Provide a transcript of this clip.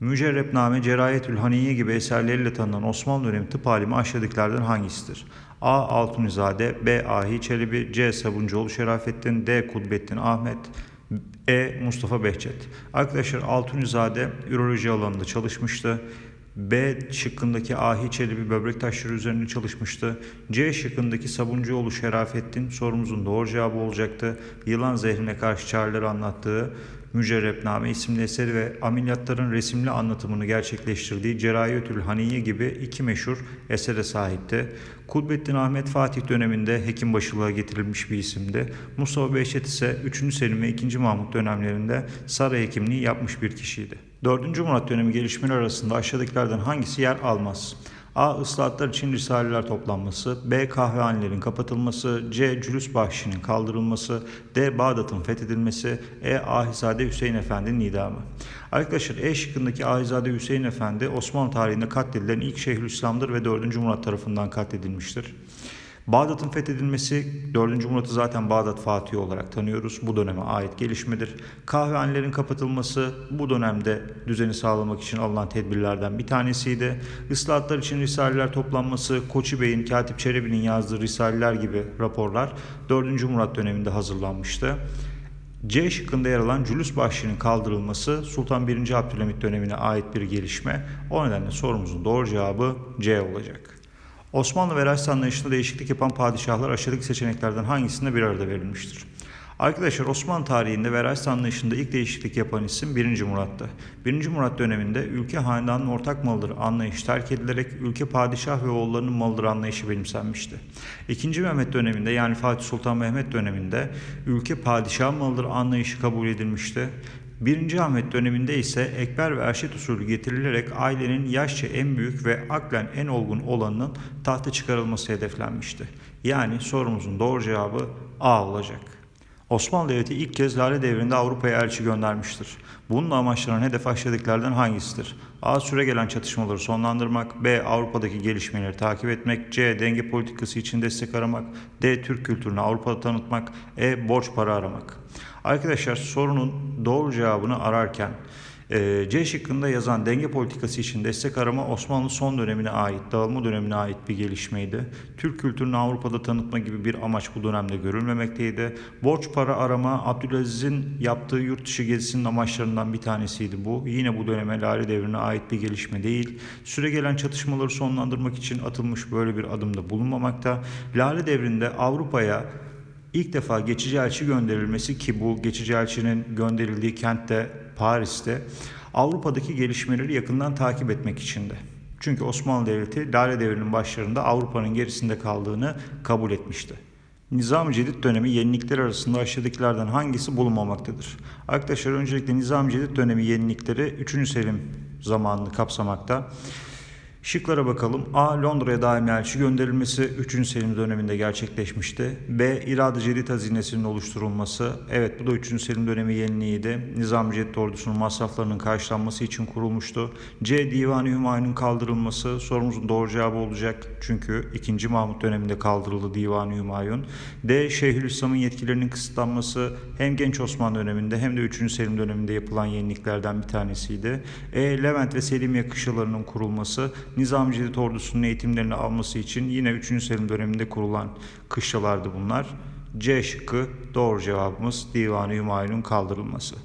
Mücerrepname, Cerayetül Haniye gibi eserleriyle tanınan Osmanlı dönemi tıp alimi aşağıdakilerden hangisidir? A. Altunizade B. Ahi Çelebi C. Sabuncuoğlu Şerafettin D. Kudbettin Ahmet E. Mustafa Behçet Arkadaşlar Altunizade üroloji alanında çalışmıştı. B şıkkındaki Ahi Çelebi böbrek taşları üzerinde çalışmıştı. C şıkkındaki Sabuncuoğlu Şerafettin sorumuzun doğru cevabı olacaktı. Yılan zehrine karşı çareleri anlattığı Mücerrepname isimli eseri ve ameliyatların resimli anlatımını gerçekleştirdiği Cerayetül Haniye gibi iki meşhur esere sahipti. Kudbettin Ahmet Fatih döneminde hekim başılığa getirilmiş bir isimdi. Mustafa Behçet ise 3. Selim ve 2. Mahmut dönemlerinde saray hekimliği yapmış bir kişiydi. 4. Murat dönemi gelişmeleri arasında aşağıdakilerden hangisi yer almaz? A. Islahatlar için risaleler toplanması. B. Kahvehanelerin kapatılması. C. Cülüs bahşinin kaldırılması. D. Bağdat'ın fethedilmesi. E. Ahizade Hüseyin Efendi'nin idamı. Arkadaşlar E şıkkındaki Ahizade Hüseyin Efendi Osmanlı tarihinde katledilen ilk Şeyhülislam'dır ve 4. Murat tarafından katledilmiştir. Bağdat'ın fethedilmesi 4. Murat'ı zaten Bağdat Fatihi olarak tanıyoruz. Bu döneme ait gelişmedir. Kahvehanelerin kapatılması bu dönemde düzeni sağlamak için alınan tedbirlerden bir tanesiydi. Islahatlar için risaleler toplanması, Koçi Bey'in, Katip Çelebi'nin yazdığı risaleler gibi raporlar 4. Murat döneminde hazırlanmıştı. C şıkkında yer alan Cülüs Bahşi'nin kaldırılması Sultan 1. Abdülhamit dönemine ait bir gelişme. O nedenle sorumuzun doğru cevabı C olacak. Osmanlı veraseti anlayışında değişiklik yapan padişahlar aşağıdaki seçeneklerden hangisinde bir arada verilmiştir? Arkadaşlar Osmanlı tarihinde veraseti anlayışında ilk değişiklik yapan isim 1. Murat'tı. 1. Murat döneminde ülke hanedanın ortak malıdır anlayışı terk edilerek ülke padişah ve oğullarının malıdır anlayışı benimsenmişti. 2. Mehmet döneminde yani Fatih Sultan Mehmet döneminde ülke padişah malıdır anlayışı kabul edilmişti. 1. Ahmet döneminde ise ekber ve erşet usulü getirilerek ailenin yaşça en büyük ve aklen en olgun olanının tahta çıkarılması hedeflenmişti. Yani sorumuzun doğru cevabı A olacak. Osmanlı Devleti ilk kez Lale Devri'nde Avrupa'ya elçi göndermiştir. Bunun amaçlanan hedef aşağıdakilerden hangisidir? A. Süre gelen çatışmaları sonlandırmak. B. Avrupa'daki gelişmeleri takip etmek. C. Denge politikası için destek aramak. D. Türk kültürünü Avrupa'da tanıtmak. E. Borç para aramak. Arkadaşlar sorunun doğru cevabını ararken e, C şıkkında yazan denge politikası için destek arama Osmanlı son dönemine ait, dağılma dönemine ait bir gelişmeydi. Türk kültürünü Avrupa'da tanıtma gibi bir amaç bu dönemde görülmemekteydi. Borç para arama Abdülaziz'in yaptığı yurt dışı gezisinin amaçlarından bir tanesiydi bu. Yine bu döneme Lale Devri'ne ait bir gelişme değil. Süre gelen çatışmaları sonlandırmak için atılmış böyle bir adımda bulunmamakta. Lale Devri'nde Avrupa'ya İlk defa geçici elçi gönderilmesi ki bu geçici elçinin gönderildiği kentte Paris'te Avrupa'daki gelişmeleri yakından takip etmek içindi. Çünkü Osmanlı Devleti Lale Devri'nin başlarında Avrupa'nın gerisinde kaldığını kabul etmişti. Nizam-ı Cedid dönemi yenilikler arasında aşağıdakilerden hangisi bulunmamaktadır? Arkadaşlar öncelikle Nizam-ı Cedid dönemi yenilikleri 3. Selim zamanını kapsamakta. Şıklara bakalım. A. Londra'ya daimi elçi gönderilmesi 3. Selim döneminde gerçekleşmişti. B. İrade Cedid hazinesinin oluşturulması. Evet bu da 3. Selim dönemi yeniliğiydi. Nizam Cedid ordusunun masraflarının karşılanması için kurulmuştu. C. Divan-ı Hümayun'un kaldırılması. Sorumuzun doğru cevabı olacak. Çünkü 2. Mahmut döneminde kaldırıldı Divan-ı Hümayun. D. Şeyhülislam'ın yetkilerinin kısıtlanması hem Genç Osmanlı döneminde hem de 3. Selim döneminde yapılan yeniliklerden bir tanesiydi. E. Levent ve Selimiye kışlalarının kurulması. Nizam Cedid ordusunun eğitimlerini alması için yine 3. Selim döneminde kurulan kışlalardı bunlar. C şıkkı doğru cevabımız Divan-ı Hümayun'un kaldırılması.